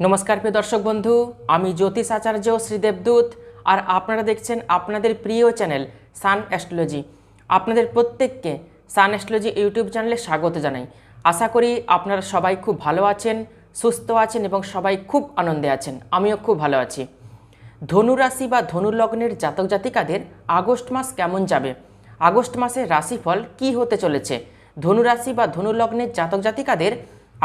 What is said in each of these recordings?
নমস্কার প্রিয় দর্শক বন্ধু, আমি জ্যোতিষ আচার্য শ্রীদেবদূত আর আপনারা দেখছেন আপনাদের প্রিয় চ্যানেল সান অ্যাস্ট্রোলজি। আপনাদের প্রত্যেককে সান অ্যাস্ট্রোলজি ইউটিউব চ্যানেলে স্বাগত জানাই। আশা করি আপনারা সবাই খুব ভালো আছেন, সুস্থ আছেন এবং সবাই খুব আনন্দে আছেন। আমিও খুব ভালো আছি। ধনু রাশি বা ধনু লগ্নের জাতক জাতিকাদের আগস্ট মাস কেমন যাবে? আগস্ট মাসের রাশিফল কি হতে চলেছে? ধনু রাশি বা ধনু লগ্নের জাতক জাতিকাদের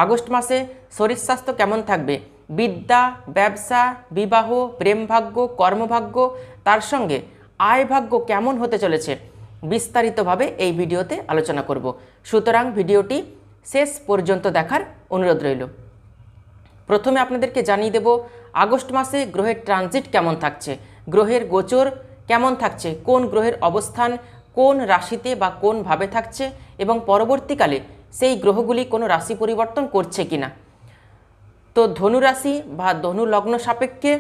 আগস্ট মাসে শরীর স্বাস্থ্য কেমন থাকবে? বিদ্যা, ব্যবসা, বিবাহ, প্রেমভাগ্য, কর্মভাগ্য, তার সঙ্গে আয় ভাগ্য কেমন হতে চলেছে বিস্তারিতভাবে এই ভিডিওতে আলোচনা করব। সুতরাং ভিডিওটি শেষ পর্যন্ত দেখার অনুরোধ রইল। প্রথমে আপনাদেরকে জানিয়ে দেব, আগস্ট মাসে গ্রহের ট্রানজিট কেমন থাকছে? গ্রহের গোচর কেমন থাকছে? কোন গ্রহের অবস্থান, কোন রাশিতে বা কোন ভাবে থাকছে? এবং পরবর্তীকালে সেই গ্রহগুলি কোনো রাশি পরিবর্তন করছে কিনা? তো ধনুরাশি বা ধনু লগ্ন সাপেক্ষে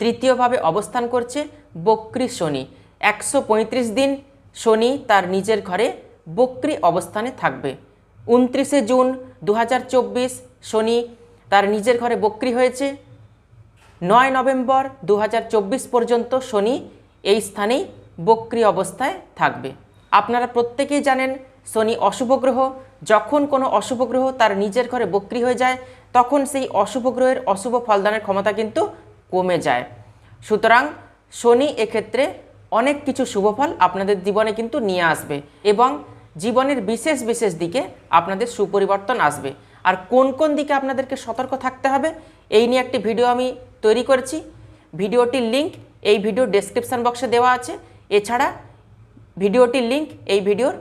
তৃতীয়ভাবে অবস্থান করছে বক্রি শনি। একশো পঁয়ত্রিশ দিন শনি তার নিজের ঘরে বক্রি অবস্থানে থাকবে। উনত্রিশে জুন দু হাজার চব্বিশ শনি তার নিজের ঘরে বক্রি হয়েছে। নয় নভেম্বর দু হাজার চব্বিশ পর্যন্ত শনি এই স্থানেই বক্রি অবস্থায় থাকবে। আপনারা প্রত্যেকেই জানেন শনি অশুভ গ্রহ। যখন কোনো অশুভ গ্রহ তার নিজের ঘরে বক্রি হয়ে যায় তখন সেই অশুভ গ্রহের অশুভ ফলদানের ক্ষমতা কিন্তু কমে যায়। সুতরাং শনি এক্ষেত্রে অনেক কিছু শুভফল আপনাদের জীবনে কিন্তু নিয়ে আসবে এবং জীবনের বিশেষ বিশেষ দিকে আপনাদের সুপরিবর্তন আসবে। আর কোন কোন দিকে আপনাদেরকে সতর্ক থাকতে হবে এই নিয়ে একটি ভিডিও আমি তৈরি করেছি। ভিডিওটির লিংক এই ভিডিও ডেসক্রিপশান বক্সে দেওয়া আছে। এছাড়া ভিডিওটির লিঙ্ক এই ভিডিওর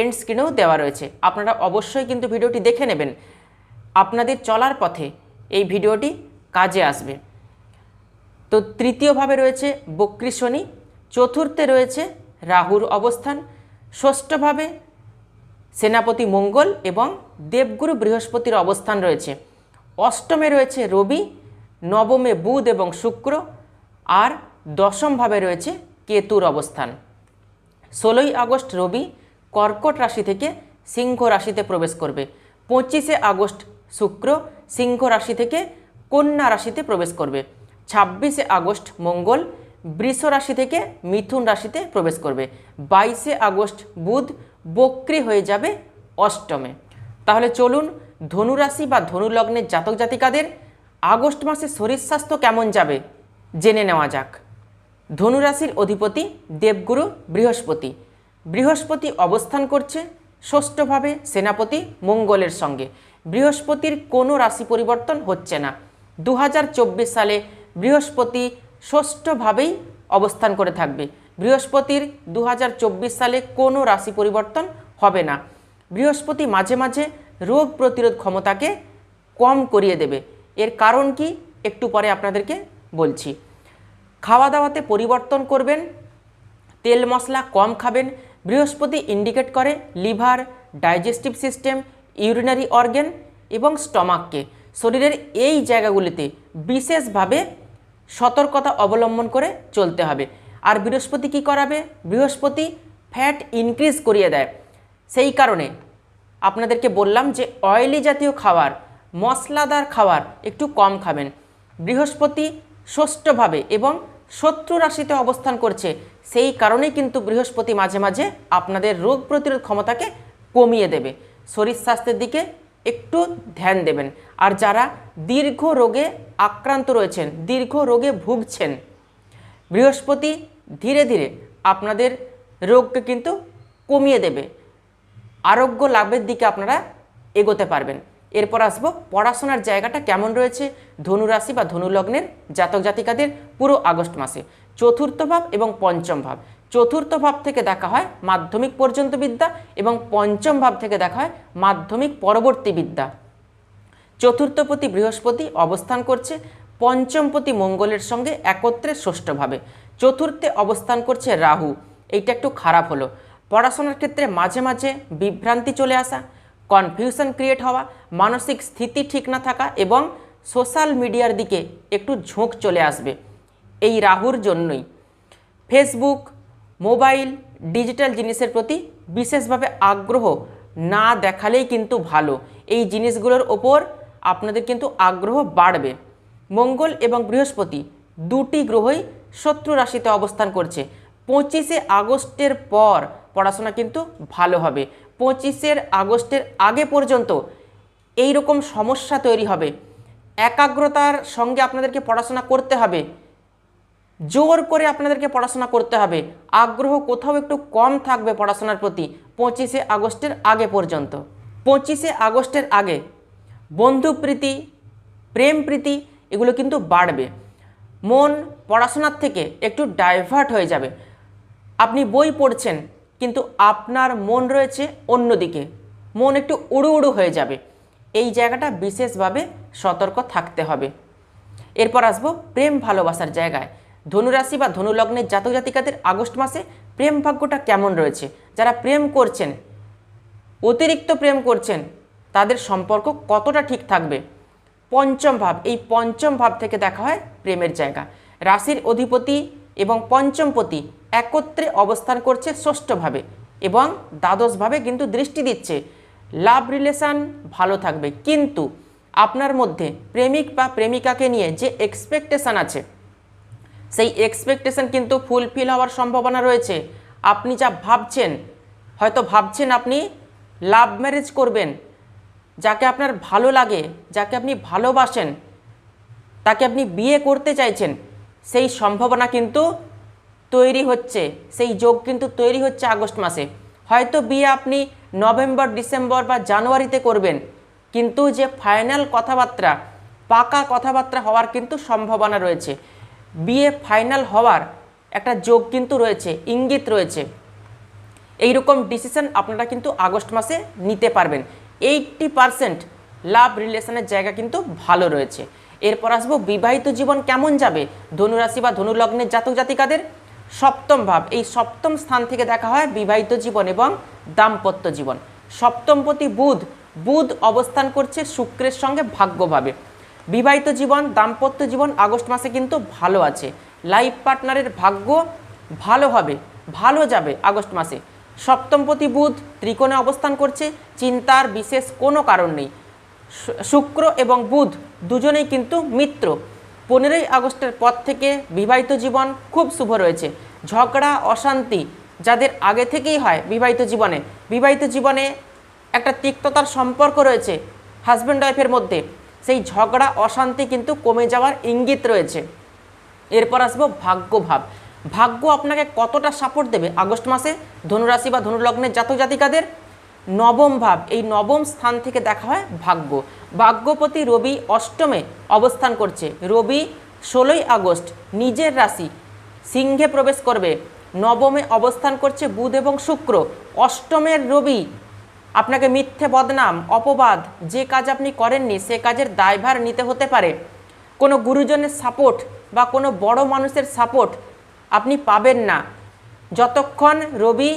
এন্ড স্ক্রিনেও দেওয়া রয়েছে। আপনারা অবশ্যই কিন্তু ভিডিওটি দেখে নেবেন। আপনাদের চলার পথে এই ভিডিওটি কাজে আসবে। তো তৃতীয়ভাবে রয়েছে বক্রী শনি, চতুর্থে রয়েছে রাহুর অবস্থান ষষ্ঠভাবে সেনাপতি মঙ্গল এবং দেবগুরু বৃহস্পতির অবস্থান রয়েছে। অষ্টমে রয়েছে রবি, নবমে বুধ এবং শুক্র, আর দশমভাবে রয়েছে কেতুর অবস্থান। ষোলোই আগস্ট রবি কর্কট রাশি থেকে সিংহ রাশিতে প্রবেশ করবে। পঁচিশে আগস্ট শুক্র সিংহ রাশি থেকে কন্যা রাশিতে প্রবেশ করবে। ছাব্বিশে আগস্ট মঙ্গল, বৃষ রাশি থেকে মিথুন রাশিতে প্রবেশ করবে। বাইশে আগস্ট বুধ, বক্রি হয়ে যাবে অষ্টমে। তাহলে চলুন ধনুরাশি বা ধনু লগ্নের জাতক জাতিকাদের আগস্ট মাসে শরীর স্বাস্থ্য কেমন যাবে জেনে নেওয়া যাক। ধনুরাশির অধিপতি দেবগুরু বৃহস্পতি। বৃহস্পতি অবস্থান করছে ষষ্ঠভাবে সেনাপতি মঙ্গলের সঙ্গে। বৃহস্পতির কোনো রাশি পরিবর্তন হচ্ছে না। দু হাজার চব্বিশ সালে বৃহস্পতি ষষ্ঠভাবেই অবস্থান করে থাকবে। বৃহস্পতির দু হাজার চব্বিশ সালে কোনো রাশি পরিবর্তন হবে না। বৃহস্পতি মাঝে মাঝে রোগ প্রতিরোধ ক্ষমতাকে কম করিয়ে দেবে। এর কারণ কি একটু পরে আপনাদেরকে বলছি। খাওয়া দাওয়াতে পরিবর্তন করবেন, তেল মশলা কম খাবেন, বৃহস্পতি ইন্ডিকেট করে liver digestive system urinary organ এবং স্টমাককে। শরীরের এই জায়গাগুলিতে বিশেষভাবে সতর্কতা অবলম্বন করে চলতে হবে। আর বৃহস্পতি কি করাবে? বৃহস্পতি ফ্যাট ইনক্রিজ করিয়ে দেয়। সেই কারণে আপনাদেরকে বললাম যে অয়েলি জাতীয় খাবার, মশলাদার খাবার একটু কম খাবেন। বৃহস্পতি ষষ্ঠভাবে এবং শত্রু রাশিতে অবস্থান করছে, সেই কারণেই কিন্তু বৃহস্পতি মাঝে মাঝে আপনাদের রোগ প্রতিরোধ ক্ষমতাকে কমিয়ে দেবে। শরীর স্বাস্থ্যের দিকে একটু ধ্যান দেবেন। আর যারা দীর্ঘ রোগে আক্রান্ত রয়েছেন, দীর্ঘ রোগে ভুগছেন, বৃহস্পতি ধীরে ধীরে আপনাদের রোগকে কিন্তু কমিয়ে দেবে। আরোগ্য লাভের দিকে আপনারা এগোতে পারবেন। এরপর আসব, পড়াশোনার জায়গাটা কেমন রয়েছে? ধনুরাশি বা ধনুলগ্নের জাতক জাতিকাদের পুরো আগস্ট মাসে। চতুর্থ ভাব এবং পঞ্চম ভাব। চতুর্থ ভাব থেকে দেখা হয় মাধ্যমিক পর্যন্ত বিদ্যা এবং পঞ্চম ভাব থেকে দেখা হয় মাধ্যমিক পরবর্তী বিদ্যা। চতুর্থপতি বৃহস্পতি অবস্থান করছে পঞ্চমপতি মঙ্গলের সঙ্গে একত্রে ষষ্ঠভাবে চতুর্থে অবস্থান করছে রাহু, এইটা একটু খারাপ হলো। পড়াশোনার ক্ষেত্রে মাঝে মাঝে বিভ্রান্তি চলে আসা কনফিউশন ক্রিয়েট হওয়া, মানসিক স্থিতি ঠিক না থাকা এবং সোশ্যাল মিডিয়ার দিকে একটু ঝোঁক চলে আসবে। এই রাহুর জন্যই। ফেসবুক মোবাইল, ডিজিটাল জিনিসের প্রতি বিশেষভাবে আগ্রহ না দেখালেই কিন্তু ভালো। এই জিনিসগুলোর ওপর আপনাদের কিন্তু আগ্রহ বাড়বে। মঙ্গল এবং বৃহস্পতি দুটি গ্রহই শত্রু রাশিতে অবস্থান করছে। পঁচিশে আগস্টের পর পড়াশোনা কিন্তু ভালো হবে। পঁচিশের আগস্টের আগে পর্যন্ত এই রকম সমস্যা তৈরি হবে। একাগ্রতার সঙ্গে আপনাদেরকে পড়াশোনা করতে হবে। জোর করে আপনাদেরকে পড়াশোনা করতে হবে। আগ্রহ কোথাও একটু কম থাকবে পড়াশোনার প্রতি, পঁচিশে আগস্টের আগে পর্যন্ত। পঁচিশে আগস্টের আগে বন্ধুপ্রীতি প্রেম প্রীতি, এগুলো কিন্তু বাড়বে। মন পড়াশোনার থেকে একটু ডাইভার্ট হয়ে যাবে। আপনি বই পড়ছেন, কিন্তু আপনার মন রয়েছে অন্যদিকে। মন একটু উড়ু উড়ু হয়ে যাবে। এই জায়গাটা বিশেষভাবে সতর্ক থাকতে হবে। এরপর আসব প্রেম ভালোবাসার জায়গায়। ধনুরাশি বা ধনুলগ্নের জাতক জাতিকাদের আগস্ট মাসে প্রেম ভাগ্যটা কেমন রয়েছে? যারা প্রেম করছেন, অতিরিক্ত প্রেম করছেন, তাদের সম্পর্ক কতটা ঠিক থাকবে? পঞ্চম ভাব, এই পঞ্চম ভাব থেকে দেখা হয় প্রেমের জায়গা। রাশির অধিপতি এবং পঞ্চমপতি একত্রে অবস্থান করছে ষষ্ঠভাবে এবং দ্বাদশভাবে কিন্তু দৃষ্টি দিচ্ছে। লাভ রিলেশন ভালো থাকবে। কিন্তু আপনার মধ্যে প্রেমিক বা প্রেমিকাকে নিয়ে যে এক্সপেকটেশন আছে সেই এক্সপেকটেশন কিন্তু ফুলফিল হওয়ার সম্ভাবনা রয়েছে। আপনি যা ভাবছেন, হয়তো ভাবছেন আপনি লাভ ম্যারেজ করবেন, যাকে আপনার ভালো লাগে, যাকে আপনি ভালোবাসেন, তাকে আপনি বিয়ে করতে চাইছেন, সেই সম্ভাবনা কিন্তু তৈরি হচ্ছে, সেই যোগ কিন্তু তৈরি হচ্ছে আগস্ট মাসে। হয়তো বিয়ে আপনি নভেম্বর, ডিসেম্বর বা জানুয়ারিতে করবেন, কিন্তু যে ফাইনাল কথাবার্তা, পাকা কথাবার্তা হওয়ার কিন্তু সম্ভাবনা রয়েছে। বিয়ে ফাইনাল হওয়ার একটা যোগ কিন্তু রয়েছে, ইঙ্গিত রয়েছে। এইরকম ডিসিশন আপনারা কিন্তু আগস্ট মাসে নিতে পারবেন। এইটটি পারসেন্ট লাভ রিলেশনের জায়গা কিন্তু ভালো রয়েছে। এরপর আসব, বিবাহিত জীবন কেমন যাবে? ধনুরাশি বা ধনুলগ্নের জাতক জাতিকাদের সপ্তম ভাব। এই সপ্তম স্থান থেকে দেখা হয় বিবাহিত জীবন এবং দাম্পত্য জীবন। সপ্তমপতি বুধ বুধ অবস্থান করছে শুক্রের সঙ্গে ভাগ্যভাবে। বিবাহিত জীবন, দাম্পত্য জীবন আগস্ট মাসে কিন্তু ভালো আছে। লাইফ পার্টনারের ভাগ্য ভালো হবে, ভালো যাবে আগস্ট মাসে। সপ্তমপতি বুধ ত্রিকোণে অবস্থান করছে, চিন্তার বিশেষ কোনো কারণ নেই। শুক্র এবং বুধ দুজনেই কিন্তু মিত্র। পনেরোই আগস্টের পর থেকে বিবাহিত জীবন খুব শুভ রয়েছে। ঝগড়া, অশান্তি যাদের আগে থেকেই হয় বিবাহিত জীবনে। বিবাহিত জীবনে একটা তিক্ততার সম্পর্ক রয়েছে হাজব্যান্ড ওয়াইফের মধ্যে। সেই ঝগড়া, অশান্তি কিন্তু কমে যাওয়ার ইঙ্গিত রয়েছে। এরপর আসব ভাগ্যভাব ভাগ্য আপনাকে কতটা সাপোর্ট দেবে? আগস্ট মাসে ধনুরাশি বা ধনুলগ্নের জাতক জাতিকাদের নবম ভাব। এই নবম স্থান থেকে দেখা হয় ভাগ্য। ভাগ্যপতি রবি অষ্টমে অবস্থান করছে। রবি ষোলোই আগস্ট, নিজের রাশি সিংহে প্রবেশ করবে। নবমে অবস্থান করছে বুধ এবং শুক্র। অষ্টমের রবি আপনাকে মিথ্যে বদনাম, অপবাদ যে কাজ আপনি করেননি, সে কাজের দায়ভার নিতে হতে পারে। কোনো গুরুজনের সাপোর্ট বা কোনো বড় মানুষের সাপোর্ট আপনি পাবেন না। যতক্ষণ রবি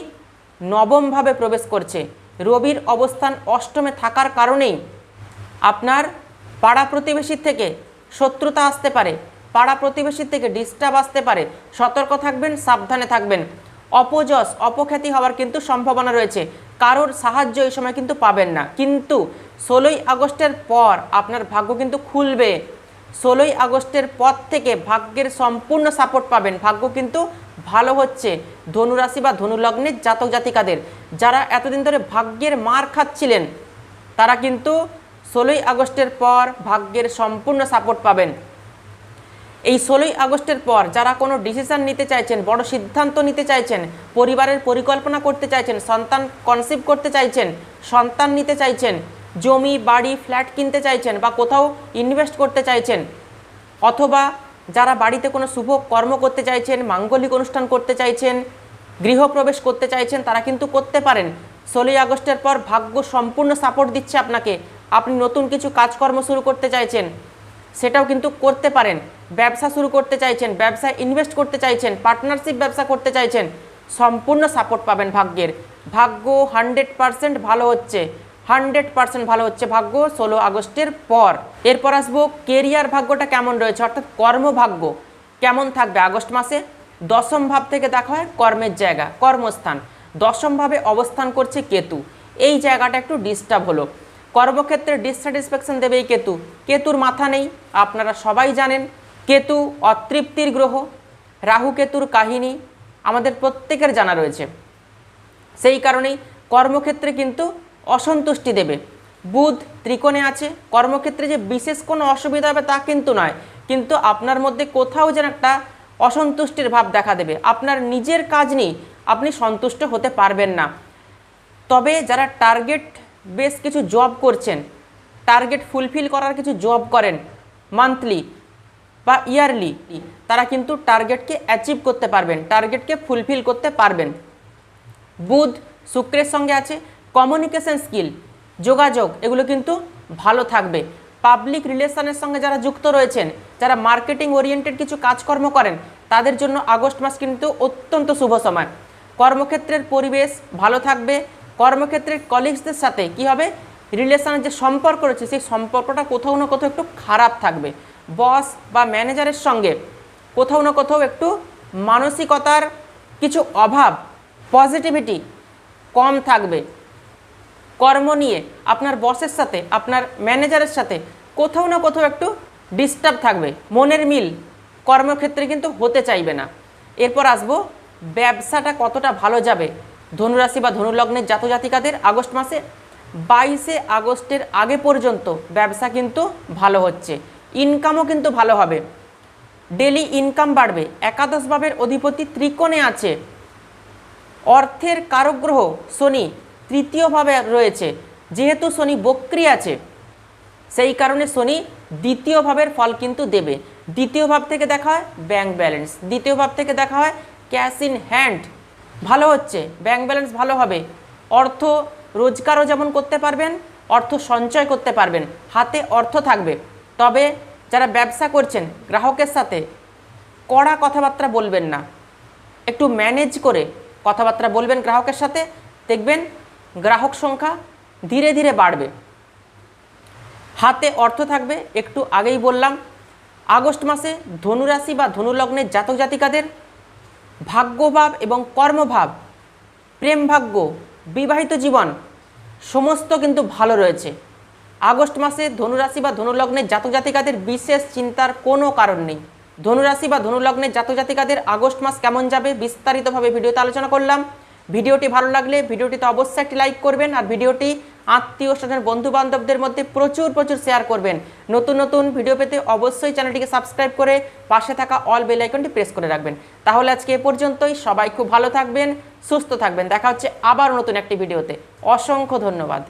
নবমভাবে প্রবেশ করছে, রবির অবস্থান অষ্টমে থাকার কারণেই আপনার পাড়া প্রতিবেশীর থেকে শত্রুতা আসতে পারে, পাড়া প্রতিবেশীর থেকে ডিস্টার্ব আসতে পারে। সতর্ক থাকবেন, সাবধানে থাকবেন। অপযশ, অপখ্যাতি হওয়ার কিন্তু সম্ভাবনা রয়েছে। কারোর সাহায্য এই সময় কিন্তু পাবেন না। কিন্তু ষোলোই আগস্টের পর আপনার ভাগ্য কিন্তু খুলবে। ষোলোই আগস্টের পর থেকে ভাগ্যের সম্পূর্ণ সাপোর্ট পাবেন। ভাগ্য কিন্তু ভালো হচ্ছে। ধনুরাশি বা ধনুলগ্নের জাতক জাতিকাদের যারা এতদিন ধরে ভাগ্যের মার খাচ্ছিলেন, তারা কিন্তু ষোলোই আগস্টের পর ভাগ্যের সম্পূর্ণ সাপোর্ট পাবেন। এই ষোলোই আগস্টের পর যারা কোনো ডিসিশন নিতে চাইছেন, বড় সিদ্ধান্ত নিতে চাইছেন, পরিবারের পরিকল্পনা করতে চাইছেন, সন্তান কনসিভ করতে চাইছেন, সন্তান নিতে চাইছেন, জমি, বাড়ি ফ্ল্যাট কিনতে চাইছেন বা কোথাও ইনভেস্ট করতে চাইছেন, অথবা যারা বাড়িতে কোনো শুভ কর্ম করতে চাইছেন, মাঙ্গলিক অনুষ্ঠান করতে চাইছেন, গৃহপ্রবেশ করতে চাইছেন, তারা কিন্তু করতে পারেন। ষোলোই আগস্টের পর ভাগ্য সম্পূর্ণ সাপোর্ট দিচ্ছে আপনাকে। আপনি নতুন কিছু কাজকর্ম শুরু করতে চাইছেন। সেটাও কিন্তু করতে পারেন। ব্যবসা শুরু করতে চাইছেন, ব্যবসায় ইনভেস্ট করতে চাইছেন পার্টনারশিপ ব্যবসা করতে চাইছেন, সম্পূর্ণ সাপোর্ট পাবেন ভাগ্যের। ভাগ্য হান্ড্রেড পারসেন্ট ভালো হচ্ছে। হান্ড্রেড পারসেন্ট ভালো হচ্ছে ভাগ্য ষোলো আগস্টের পর। এরপর আসব কেরিয়ার ভাগ্যটা কেমন রয়েছে, অর্থাৎ কর্মভাগ্য কেমন থাকবে আগস্ট মাসে? দশম ভাব থেকে দেখা হয় কর্মের জায়গা, কর্মস্থান। দশম ভাবে অবস্থান করছে কেতু। এই জায়গাটা একটু ডিস্টার্ব হলো। কর্মক্ষেত্রে ডিসস্যাটিসফ্যাকশন দেবে এই কেতু। কেতুর মাথা নেই, আপনারা সবাই জানেন, কেতু অতৃপ্তির গ্রহ, রাহু কেতুর কাহিনী, আমাদের প্রত্যেকের জানা রয়েছে। সেই কারণেই কর্মক্ষেত্রে কিন্তু অসন্তুষ্টি দেবে। বুধ ত্রিকোণে আছে, কর্মক্ষেত্রে যে বিশেষ কোনো অসুবিধা হবে তা কিন্তু নয়, কিন্তু আপনার মধ্যে কোথাও যেন একটা অসন্তুষ্টির ভাব দেখা দেবে। আপনার নিজের কাজ নেই, আপনি সন্তুষ্ট হতে পারবেন না। তবে যারা টার্গেট বেশ কিছু জব করছেন। টার্গেট ফুলফিল করার কিছু জব করেন মান্থলি বা ইয়ারলি তারা কিন্তু টার্গেটকে অ্যাচিভ করতে পারবেন টার্গেটকে ফুলফিল করতে পারবেন। বুধ শুক্রের সঙ্গে আছে কমিউনিকেশন স্কিল যোগাযোগ, এগুলো কিন্তু ভালো থাকবে। পাবলিক রিলেশনের সঙ্গে যারা যুক্ত রয়েছেন, যারা মার্কেটিং ওরিয়েন্টেড কিছু কাজকর্ম করেন, তাদের জন্য আগস্ট মাস কিন্তু অত্যন্ত শুভ সময়। কর্মক্ষেত্রের পরিবেশ ভালো থাকবে কর্মক্ষেত্রের কলিগসদের সাথে কি হবে? রিলেশনের যে সম্পর্ক রয়েছে, সেই সম্পর্কটা কোথাও না কোথাও একটু খারাপ থাকবে। বস বা ম্যানেজারের সঙ্গে কোথাও না কোথাও একটু মানসিকতার কিছু অভাব পজিটিভিটি কম থাকবে। কর্ম নিয়ে আপনার বসের সাথে, আপনার ম্যানেজারের সাথে কোথাও না কোথাও একটু ডিস্টার্ব থাকবে। মনের মিল কর্মক্ষেত্রে কিন্তু হতে চাইবে না। এরপর আসব, ব্যবসাটা কতটা ভালো যাবে? ধনুরাশি বা ধনুলগ্নের জাতজাতিকাদের আগস্ট মাসে বাইশে আগস্টের আগে পর্যন্ত ব্যবসা কিন্তু ভালো হচ্ছে। ইনকামও কিন্তু ভালো হবে। ডেলি ইনকাম বাড়বে। একাদশ ভাবের অধিপতি ত্রিকোণে আছে। অর্থের কারক গ্রহ শনি তৃতীয়ভাবে রয়েছে। যেহেতু শনি বক্রি আছে, সেই কারণে শনি দ্বিতীয় ভাবের ফল কিন্তু দেবে। দ্বিতীয় ভাব থেকে দেখা হয় ব্যাংক ব্যালেন্স দ্বিতীয় ভাব থেকে দেখা হয় ক্যাশ ইন হ্যান্ড ভালো হচ্ছে ব্যাংক ব্যালেন্স ভালো হবে। অর্থ রোজগারও যেমন করতে পারবেন, অর্থ সঞ্চয় করতে পারবেন, হাতে অর্থ থাকবে। তবে যারা ব্যবসা করছেন, গ্রাহকের সাথে কড়া কথাবার্তা বলবেন না। একটু ম্যানেজ করে কথাবার্তা বলবেন গ্রাহকের সাথে, দেখবেন গ্রাহক সংখ্যা ধীরে ধীরে বাড়বে। হাতে অর্থ থাকবে, একটু আগেই বললাম, আগস্ট মাসে ধনুরাশি বা ধনুলগ্নের জাতক জাতিকাদের ভাগ্যভাব এবং কর্মভাব প্রেম ভাগ্য বিবাহিত জীবন, সমস্ত কিন্তু ভালো রয়েছে। আগস্ট মাসে ধনুরাশি বা ধনুলগ্নের জাতক জাতিকাদের বিশেষ চিন্তার কোনো কারণ নেই। ধনুরাশি বা ধনুলগ্নের জাতক জাতিকাদের আগস্ট মাস কেমন যাবে বিস্তারিতভাবে ভিডিওতে আলোচনা করলাম। ভিডিওটি ভালো লাগলে ভিডিওটিতে অবশ্যই একটি লাইক করবেন আর ভিডিওটি আত্মীয় স্বজন বন্ধু বান্ধবদের মধ্যে প্রচুর প্রচুর শেয়ার করবেন। নতুন নতুন ভিডিও পেতে অবশ্যই চ্যানেলটিকে সাবস্ক্রাইব করে পাশে থাকা অল বেল আইকনটি প্রেস করে রাখবেন। তাহলে আজকে এ পর্যন্তই, সবাই খুব ভালো থাকবেন, সুস্থ থাকবেন। দেখা হচ্ছে আবার নতুন একটি ভিডিওতে অসংখ্য ধন্যবাদ।